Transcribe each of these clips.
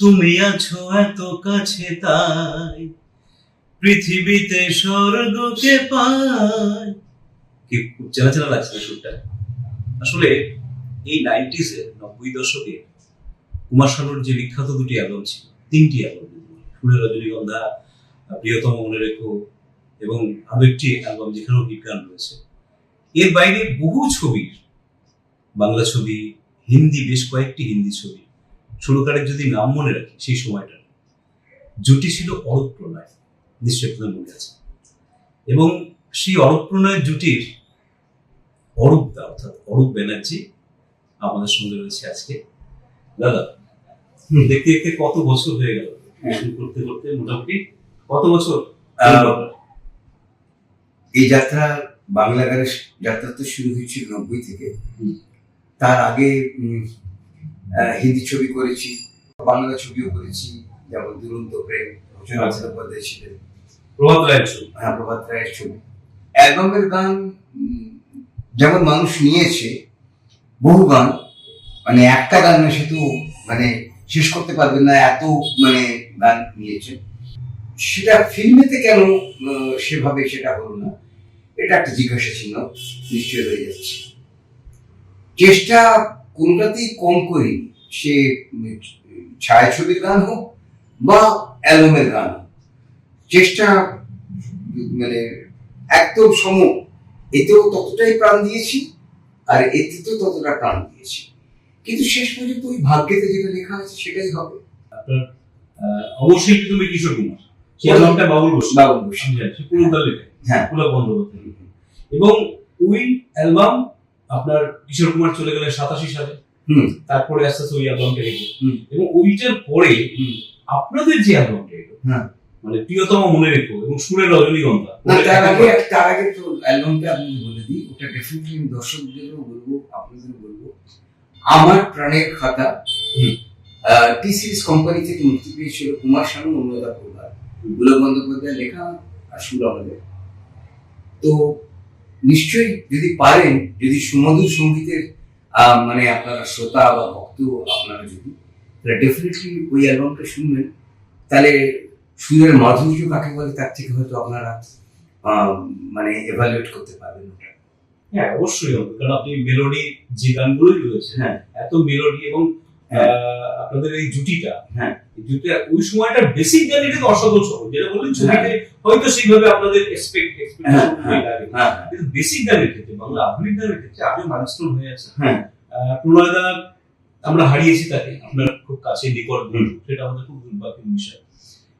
তুমি আছো এত কাছে তাই, পৃথিবীতে স্বর্গকে পাই। কি খুব চেনা চেনা লাগছে সুরটা? আসলে এই নাইনটিস এর নব্বই দশকে কুমার শানুর যে বিখ্যাত দুটি অ্যালবাম ছিল, তিনটি অ্যালবাম ফুলের রজনীগন্ধা, প্রিয়তম মনে রেখো, এবং আরও একটি অ্যালবাম যেখানেও গীত গান রয়েছে। এর বাইরে বহু ছবির, বাংলা ছবি, হিন্দি, বেশ কয়েকটি হিন্দি ছবি সুরকারের যদি নাম মনে রাখি সেই সময়টা। জুটি ছিল অরূপ প্রণয় নিশ্চয়ই আপনার মনে আছে। এবং সেই অরূপ প্রণয় জুটির অরূপ দা অর্থাৎ অরূপ ব্যানার্জি আমাদের সঙ্গে রয়েছে আজকে। দাদা দেখতে দেখতে কত বছর হয়ে গেল? করতে করতে মোটামুটি কত বছর? এই যাত্রা বাংলা গানের যাত্রা তো শুরু হয়েছিল নব্বই থেকে। তার আগে হিন্দি ছবি করেছি বাংলা ছবিও করেছি যেমন দুরন্ত প্রেম রচনা আচ্ছা। বন্দ্যোপাধ্যায় ছিলেন। প্রভাত রায়ের ছবি? হ্যাঁ প্রভাত রায়ের ছবি। অ্যালবামের গান যেমন মানুষ নিয়েছে বহু গান মানে একটা গান না সে তো মানে শেষ করতে পারবেন না এত মানে গান নিয়েছে। সেটা ফিল্মেতে কেন সেভাবে সেটা হলো না? এটা একটা জিজ্ঞাসা চিহ্ন নিশ্চয় রয়ে যাচ্ছে। চেষ্টা কোনটাতেই কম করিনি। সে ছায়াছবির গান হোক বা অ্যালবামের গান হোক চেষ্টা মানে একদম সম এতেও ততটাই প্রাণ দিয়েছি আর এতে তো ততটা প্রাণ দিয়েছি। কিন্তু শেষ পর্যন্ত ওই ভাগ্যেতে যেটা লেখা আছে সেটাই হবে। অবশ্যই তুমি কিশোর কুমার। সেই অ্যালবামটা বাবুল বসু। বাবুল। আমি সে পুরোটা লেখা। হ্যাঁ। পুলক বন্দ্যোপাধ্যায় এবং ওই অ্যালবাম আপনার কিশোর কুমার চলে গেলেন সাতাশি সালে। তারপরে আস্তে আস্তে ওই অ্যালবামটা এলো হুম। এবং ওইটার পরে হুম। আপনাদের যে অ্যালবামটা এলো হ্যাঁ। মানে প্রিয়তম মনে রেখো এবং সুরের রজনীগন্ধা তার আগে তার আগে তো অ্যালবামটা আপনাদের বলে দিই ওটা ডেফিনেটলি আমি দর্শকদেরও বলব আপনাদেরও বলব আমার প্রাণের খাতা হুম। টি সিরিজ কোম্পানি থেকে মুক্তি পেয়েছিল কুমার শানু অনুরাধা প্রধান পুলক বন্দ্যোপাধ্যায় লেখা আর সুর আমাদের তো নিশ্চয়ই যদি পারেন যদি সুমধুর সঙ্গীতের মানে আপনারা শ্রোতা বা ভক্ত আপনারা যদি তাহলে ডেফিনেটলি ওই অ্যালবামটা শুনবেন। তাহলে সুরের মাধুর্য কাকে বলে তার থেকে হয়তো আপনারা মানে এভালুয়েট করতে পারবেন। ওটা হ্যাঁ অবশ্যই হবে। কারণ আপনি মেলোডি যে গানগুলোই রয়েছে হ্যাঁ। এত মেলোডি এবং আপনাদের এই জুটিটা হ্যাঁ। জুটিটা ওই সময়টা বেসিক এটা তো যেটা বললেন ছবিতে হয়তো সেইভাবে আপনাদের এক্সপেক্ট হ্যাঁ, এক্সপেক্টেশন হ্যাঁ কিন্তু বেসিক গানের ক্ষেত্রে বাংলা আধুনিক গানের ক্ষেত্রে আজও মাইলস্টোন হয়ে আছে। হ্যাঁ। প্রণয়দা আমরা হারিয়েছি তাকে আপনার খুব কাছে নিকট বন্ধু। সেটা আমাদের খুব দুর্ভাগ্যের বিষয়।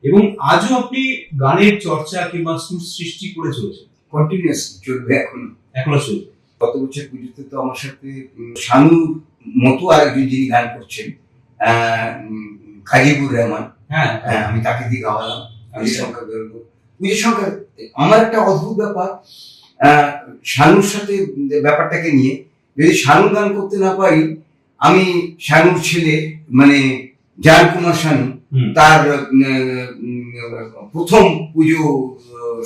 এবং আজও আপনি গানের চর্চা কিংবা সুর সৃষ্টি করে চলেছেন। কন্টিনিউয়াস চলবে এখন। এখনও চলবে। গত বছর পুজোতে তো আমার সাথে শানুর মতো আরেকজন যিনি গান করছেন খাজিবুর রহমান। হ্যাঁ। হ্যাঁ, আমি তাকে দিয়ে গাওয়ালাম। সংখ্যা পুজোর সংখ্যা আমার একটা অদ্ভুত ব্যাপার শানুর সাথে ব্যাপারটাকে নিয়ে যদি শানু গান করতে না পারি আমি শানুর ছেলে মানে জান কুমার শানু। তার প্রথম পুজো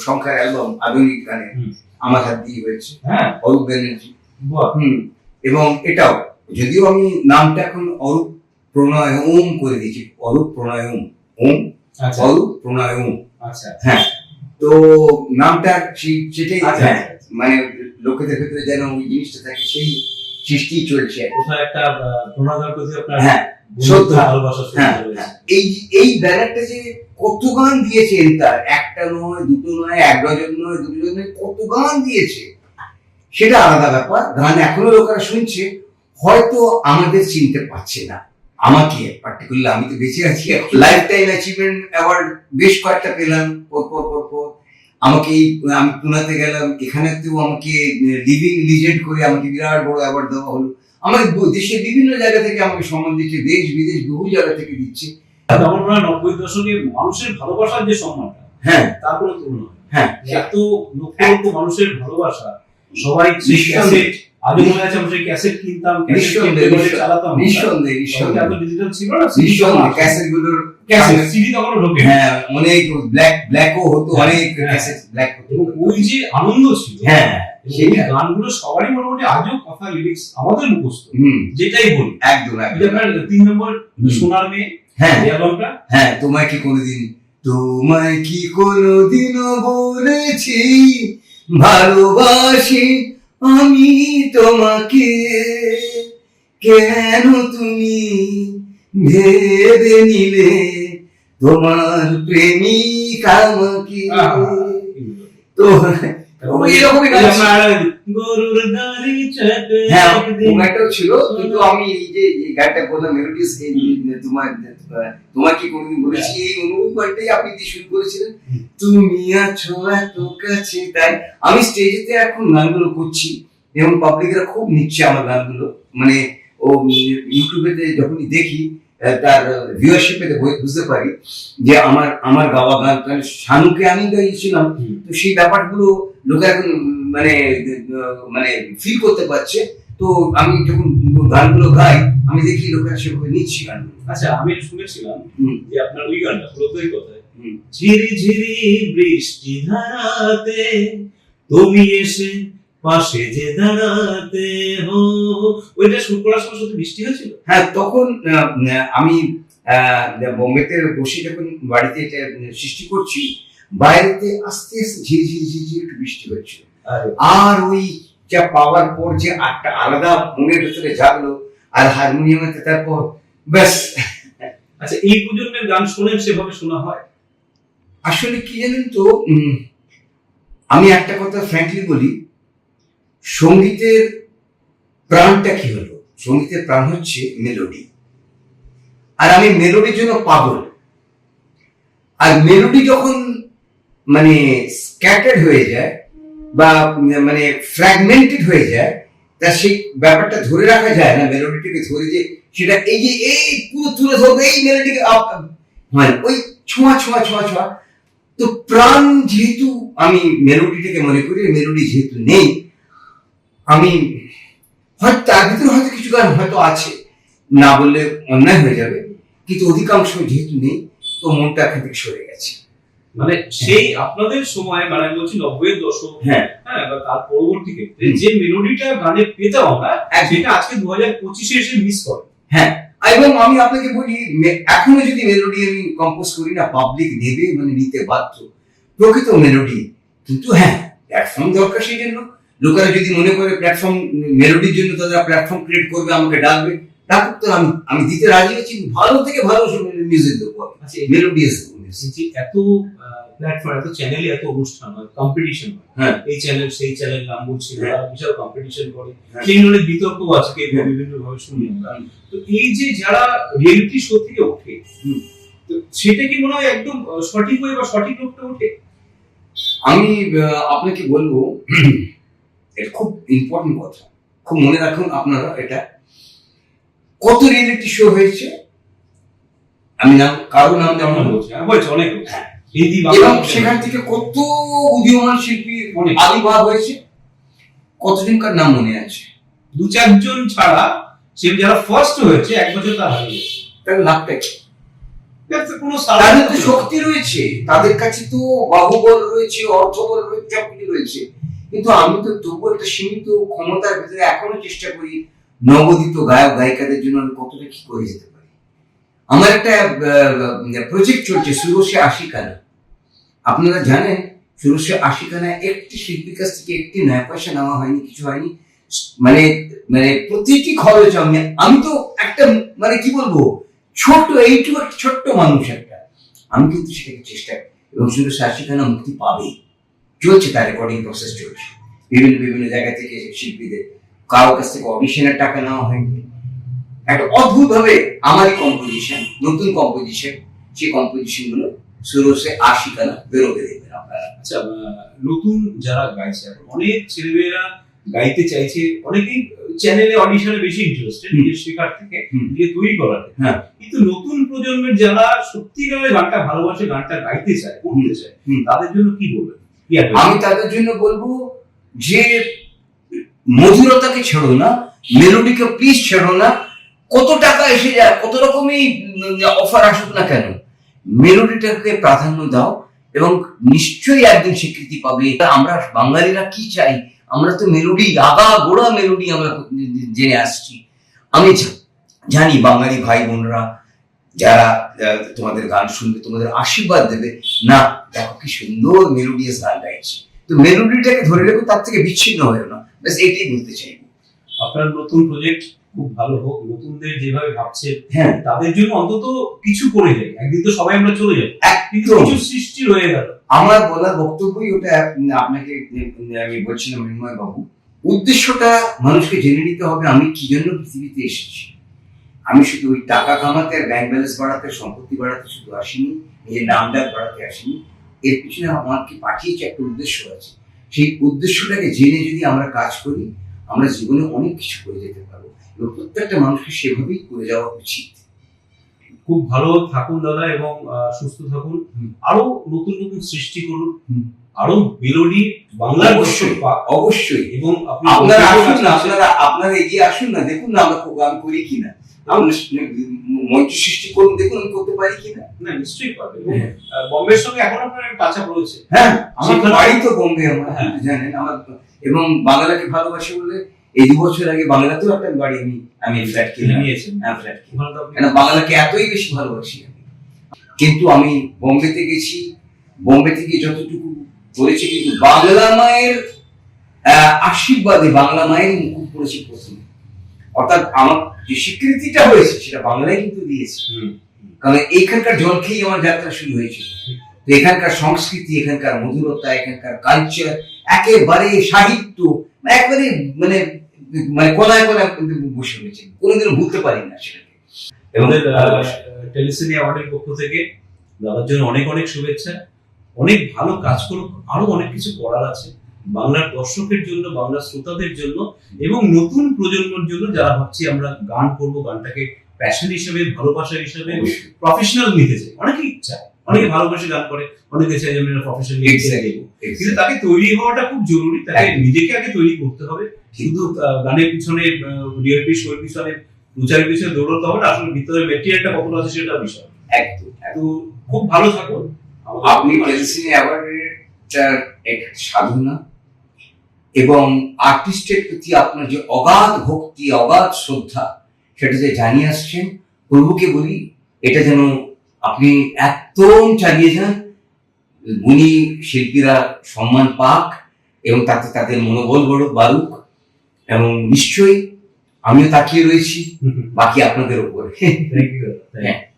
সংখ্যার অ্যালবাম আধুনিক গানে। আমার হাত দিয়ে হয়েছে। হ্যাঁ। অরূপ ব্যানার্জি। এবং এটাও। যদিও আমি নামটা এখন অরূপ প্রণয় করে দিয়েছি অরূপ প্রণয় ওম আচ্ছা। অরূপ প্রণয় ওম আচ্ছা তো নামটা সেটাই আচ্ছা। হ্যাঁ, মানে লোকেদের ভেতরে যেন ওই জিনিসটা থাকে সেই সৃষ্টি চলছে। একটা প্রণাদার প্রতি আপনার হ্যাঁ শ্রদ্ধা। ভালোবাসা হ্যাঁ। হ্যাঁ। এই এই ব্যানারটা যে কত গান দিয়েছেন তার একটা নয় দুটো নয় এক ডজন নয় দুটো নয় কত গান দিয়েছে? সেটা আলাদা ব্যাপার। গান এখনও লোকেরা শুনছে হয়তো আমাদের চিনতে পারছে না। আমাকে পার্টিকুলার আমি তো বেঁচে আছি লাইফ টাইম অ্যাচিভমেন্ট অ্যাওয়ার্ড বেশ কয়েকটা পেলাম। পর পর পর পর। আমাকে এই আমি পুনাতে গেলাম। এখানেতেও আমাকে লিভিং লিজেন্ড করে আমাকে বিরাট বড় অ্যাওয়ার্ড দেওয়া হলো। আমাকে দেশের বিভিন্ন জায়গা থেকে আমাকে সম্মান দিচ্ছে। দেশ বিদেশ বহু জায়গা থেকে দিচ্ছে। আমার মনে হয় নব্বই দশকে মানুষের ভালোবাসার যে সম্মানটা হ্যাঁ। তার কোনো তুলনা হ্যাঁ। এত লক্ষ লক্ষ মানুষের ভালোবাসা সবাই আগে মনে আছে আমরা ক্যাসেট কিনতাম ক্যাসেট নিঃসন্দেহে, কিনে নিঃসন্দেহে। চালাতাম নিঃসন্দেহে নিঃসন্দেহে। এত ডিজিটাল ছিল না নিঃসন্দেহে ক্যাসেটগুলোর ক্যাসেট সিডি তখনও ঢোকে। হ্যাঁ অনেক ব্ল্যাক ব্ল্যাকও হতো অনেক। ক্যাসেট ব্ল্যাক হতো। ওই যে আনন্দ ছিল হ্যাঁ এবং গানগুলো সবারই মোটামুটি আজও কথা লিরিক্স আমাদের মুখস্থ যেটাই বলি। একদম একদম। তিন নম্বর হুম। সোনার মেয়ে হ্যাঁ। অ্যালবামটা হ্যাঁ তোমায় কি কোনোদিন তোমায় কি কোনোদিনও বলেছি ভালোবাসি আমি তোমাকে কেন তুমি ভেবে নিলে? তোমার প্রেমিক আমাকে তো ছিল। হ্যাঁ কিন্তু আমি এই যে এই গানটা বললাম মেলোডিস তোমার তোমার কোনদিন বলেছি? এই অনুভবটাই আপনি দিয়ে শুরু করেছিলেন। তুমি আছো এত কাছে তাই আমি স্টেজেতে এখন গানগুলো করছি। এবং পাবলিকরা খুব নিচ্ছে আমার গানগুলো। মানে ও ইউটিউবেতে যখনই দেখি তার ভিউয়ারশিপেতে বুঝতে পারি যে আমার আমার গাওয়া গান তাহলে শানুকে আমি গাইছিলাম তো সেই ব্যাপারগুলো লোকে এখন মানে মানে ফিল করতে পারছে। তো আমি যখন গানগুলো গাই আমি দেখি লোকেরা সেভাবে নিচ্ছি গানগুলো। আচ্ছা আমি শুনেছিলাম। যে আপনার ওই গানটা প্রথমই কথায়। ঝিরি ঝিরি বৃষ্টি ধারাতে তুমি এসে পাশে যে দাঁড়াতে হো। ওইটা শুট করার সময় শুধু বৃষ্টি হয়েছিল? হ্যাঁ তখন আমি বোম্বেতে বসে যখন বাড়িতে এটা সৃষ্টি করছি বাইরেতে আস্তে আস্তে ঝিরি ঝিরি ঝিরি ঝিরি একটু বৃষ্টি হচ্ছিল আর ওই যা পাওয়ার পর যে একটা আলাদা মনের ভেতরে জাগলো আর হারমোনিয়ামেতে তারপর ব্যাস। আচ্ছা এই প্রজন্মের গান শোনেন সেভাবে শোনা হয়? আসলে কি জানেন তো উম, আমি একটা কথা ফ্র্যাঙ্কলি বলি সঙ্গীতের প্রাণটা কি হলো? সঙ্গীতের প্রাণ হচ্ছে মেলোডি আর আমি মেলোডির জন্য পাগল। আর মেলোডি যখন মানে স্ক্যাটার্ড হয়ে যায় বা মানে ফ্র্যাগমেন্টেড হয়ে যায়, তা সেই ব্যাপারটা ধরে রাখা যায় না মেলোডিটাকে ধরে যে সেটা এই যে এই পুরো তুলে ধরবো, এই মেলোডিকে মানে ওই ছোঁয়া ছোঁয়া ছোঁয়া ছোঁয়া। তো প্রাণ যেহেতু আমি মেলোডিটাকে মনে করি মেলোডি যেহেতু নেই আমি হয়তো তার ভিতরে হয়তো কিছু গান হয়তো আছে। না বললে অন্যায় হয়ে যাবে। কিন্তু অধিকাংশ যেহেতু নেই তো মনটা এখান থেকে সরে গেছে। মানে সেই আপনাদের সময় মানে আমি বলছি নব্বই দশক হ্যাঁ। হ্যাঁ বা তার পরবর্তী ক্ষেত্রে যে মেলোডিটা গানে পেতাম আমরা। সেটা আজকে দু হাজার পঁচিশে এসে মিস করে। এবং আমি আপনাকে বলি এখনও যদি মেলোডি আমি কম্পোজ করি না পাবলিক নেবে মানে নিতে বাধ্য। প্রকৃত মেলোডি কিন্তু হ্যাঁ প্ল্যাটফর্ম দরকার সেই জন্য। লোকেরা যদি মনে করে প্ল্যাটফর্ম মেলোডির জন্য তারা প্ল্যাটফর্ম ক্রিয়েট করবে আমাকে ডাকবে ডাকুক তো আমি আমি দিতে রাজি আছি ভালো থেকে ভালো মিউজিক দেবো আচ্ছা মেলোডিয়াস যে এত প্ল্যাটফর্ম এত চ্যানেলে এত অনুষ্ঠান হয় কম্পিটিশন হয় হ্যাঁ। এই চ্যানেল সেই চ্যানেল নাম বলছি হ্যাঁ। বিশাল কম্পিটিশন করে হ্যাঁ। সেই ধরনের বিতর্ক আছে হ্যাঁ। বিভিন্ন ভাবে শুনি আমরা তো এই যে যারা রিয়েলিটি শো থেকে ওঠে হুম। তো সেটা কি মনে হয় একদম সঠিক হয়ে বা সঠিক লোকটা ওঠে আমি আপনাকে বলব এটা খুব ইম্পর্টেন্ট কথা। খুব মনে রাখুন আপনারা এটা। কত রিয়েলিটি শো হয়েছে? আমি নাম কারও নাম যেমন বলছি হ্যাঁ, অনেক হ্যাঁ। এবং সেখান থেকে কত উদীয়মান শিল্পী। আবির্ভাব হয়েছে? কতজনকার নাম মনে আছে? দু চারজন ছাড়া সে যারা ফার্স্ট হয়েছে এক বছর তার হারিয়ে গেছে। তার লাভটা কি? তাদের তো শক্তি রয়েছে। তাদের কাছে তো বাহুবল রয়েছে অর্থবল রয়েছে রয়েছে। কিন্তু আমি তো তবু একটা সীমিত ক্ষমতার ভিতরে এখনও চেষ্টা করি নবদিত গায়ক, গায়িকাদের জন্য আমি কতটা কি করে যেতে পারি। আমার একটা প্রজেক্ট চলছে সুরসে আশিকানা। আপনারা জানেন, সুরসে আশিকানা একটি শিল্পীর কাছ থেকে একটি নয় পয়সা নেওয়া হয়নি, কিছু হয়নি। মানে মানে প্রতিটি খরচ আমি আমি তো একটা মানে কি বলব, ছোট্ট, এইটুকু ছোট্ট মানুষ একটা। আমি কিন্তু সেটাকে চেষ্টা করি। এবং শুধু শাসিকানা মুক্তি পাবে চলছে তার রেকর্ডিং প্রসেস চলছে বিভিন্ন বিভিন্ন জায়গা থেকে শিল্পীদের কারও কাছ থেকে অডিশনের টাকা নেওয়া হয়নি একটা অদ্ভুত ভাবে আমারই কম্পোজিশন নতুন কম্পোজিশন সেই কম্পোজিশনগুলো সুরসে আশিকানা বেরোবে দেখবেন আপনারা আচ্ছা নতুন যারা গাইছে অনেক ছেলেমেয়েরা গাইতে চাইছে অনেকেই চ্যানেলে অডিশনে বেশি ইন্টারেস্টেড নিজের শেখার থেকে। নিজে তৈরি করাতে হ্যাঁ। কিন্তু নতুন প্রজন্মের যারা সত্যিকারের গানটা ভালোবাসে গানটা গাইতে চায় করতে চায়। তাদের জন্য কি বলবেন? আমি তাদের জন্য বলব যে মধুরতাকে ছেড়ো না, মেলোডিকে প্লিজ ছেড়ো না। কত টাকা এসে যায়, কত রকমই অফার আসুক না কেন, মেলোডিটাকে প্রাধান্য দাও এবং নিশ্চয়ই একদিন স্বীকৃতি পাবে। আমরা বাঙালিরা কি চাই? আমরা তো মেলোডি, আগা গোড়া মেলোডি আমরা জেনে আসছি। আমি জানি বাঙালি ভাই বোনরা যারা তোমাদের গান শুনবে তোমাদের আশীর্বাদ দেবে না দেখো কি সুন্দর মেলোডিয়াস গান গাইছে। তো মেলোডিটাকে ধরে রেখো তার থেকে বিচ্ছিন্ন হয়ে না। ব্যাস এটাই বলতে চাইব আপনার নতুন প্রজেক্ট খুব ভালো হোক নতুনদের যেভাবে ভাবছে হ্যাঁ। তাদের জন্য অন্তত কিছু করে যাই। একদিন তো সবাই আমরা চলে যাই। কিন্তু কিছু সৃষ্টি রয়ে গেল। আমার বলার বক্তব্যই ওটা আপনাকে আমি বলছিলাম মৃন্ময় বাবু উদ্দেশ্যটা মানুষকে জেনে নিতে হবে আমি কি জন্য পৃথিবীতে এসেছি? আমি শুধু ওই টাকা কামাতে আর ব্যাংক ব্যালেন্স বাড়াতে সম্পত্তি বাড়াতে শুধু আসিনি নিজের নাম ডাক বাড়াতে আসিনি। এর পিছনে আমাকে পাঠিয়েছে একটা উদ্দেশ্য আছে। সেই উদ্দেশ্যটাকে জেনে যদি আমরা কাজ করি আমরা জীবনে অনেক কিছু করে যেতে পারব। এবং প্রত্যেকটা মানুষকে সেভাবেই করে যাওয়া উচিত। খুব ভালো থাকুন দাদা এবং সুস্থ থাকুন। আরও নতুন নতুন সৃষ্টি করুন। আরও মেলোডি বাংলার অবশ্যই। অবশ্যই। এবং আপনারা আসুন না আপনারা আপনারা এগিয়ে আসুন না দেখুন না আমরা প্রোগ্রাম করি কিনা। মঞ্চ সৃষ্টি করুন দেখুন আমি করতে পারি কিনা? না নিশ্চয়ই পারবে। বম্বের সঙ্গে এখন আপনার টাচ আপ রয়েছে। হ্যাঁ আমার বাড়ি তো বোম্বে আমার হ্যাঁ। জানেন আমার এবং বাংলাকে ভালোবাসি বলে এই দু বছর আগে বাংলাতেও একটা বাড়ি আমি আমি ফ্ল্যাট কিনে নিয়েছি হ্যাঁ ফ্ল্যাট কিনে বাংলাকে এতই বেশি ভালোবাসি আমি। কিন্তু আমি বোম্বেতে গেছি বোম্বে থেকে যতটুকু করেছি কিন্তু বাংলা মায়ের আশীর্বাদে বাংলা মায়ের মুকুট পড়েছি প্রথমে। অর্থাৎ আমার যে স্বীকৃতিটা হয়েছে সেটা বাংলায় কিন্তু দিয়েছে। কারণ এইখানকার জল খেয়েই আমার যাত্রা শুরু হয়েছিল। তো এখানকার সংস্কৃতি এখানকার মধুরতা এখানকার কালচার একেবারে সাহিত্য একবারে মানে মানে কোনায় কোনায় বসে রয়েছে। কোনোদিন ভুলতে পারি না সেটাকে। এবং টেলিসিনি অ্যাওয়ার্ডের পক্ষ থেকে দাদার জন্য অনেক অনেক শুভেচ্ছা। অনেক ভালো কাজ করুক আরও অনেক কিছু করার আছে। বাংলার দর্শকের জন্য বাংলার শ্রোতাদের জন্য এবং নতুন প্রজন্মের জন্য যারা ভাবছি আমরা গান করব গানটাকে প্যাশন হিসেবে ভালোবাসা হিসেবে প্রফেশনাল নিতে চাই। অনেকেই চায়। অনেকে ভালোবাসে গান করে অনেকে চাই আমি প্রফেশনাল. কিন্তু তাকে তৈরি হওয়াটা খুব জরুরি তাকে নিজেকে আগে তৈরি করতে হবে। শুধু গানের পিছনে রিয়েলিটি শোয়ের পিছনে প্রচারের পিছনে দৌড়তে হবে আসলে ভিতরে মেটেরিয়ালটা কতটা আছে সেটা বিষয়। একদম। তো খুব ভালো থাকুন। আপনি অ্যাওয়ার্ডের সাধনা এবং আর্টিস্টের প্রতি আপনার যে অগাধ ভক্তি অগাধ শ্রদ্ধা সেটা যে জানিয়ে আসছেন প্রভুকে বলি এটা যেন আপনি একদম চালিয়ে যান গুণী শিল্পীরা সম্মান পাক এবং তাতে তাদের মনোবল বড় বাড়ুক এবং নিশ্চয়ই আমিও তাকিয়ে রয়েছি। বাকি আপনাদের উপরে. হ্যাঁ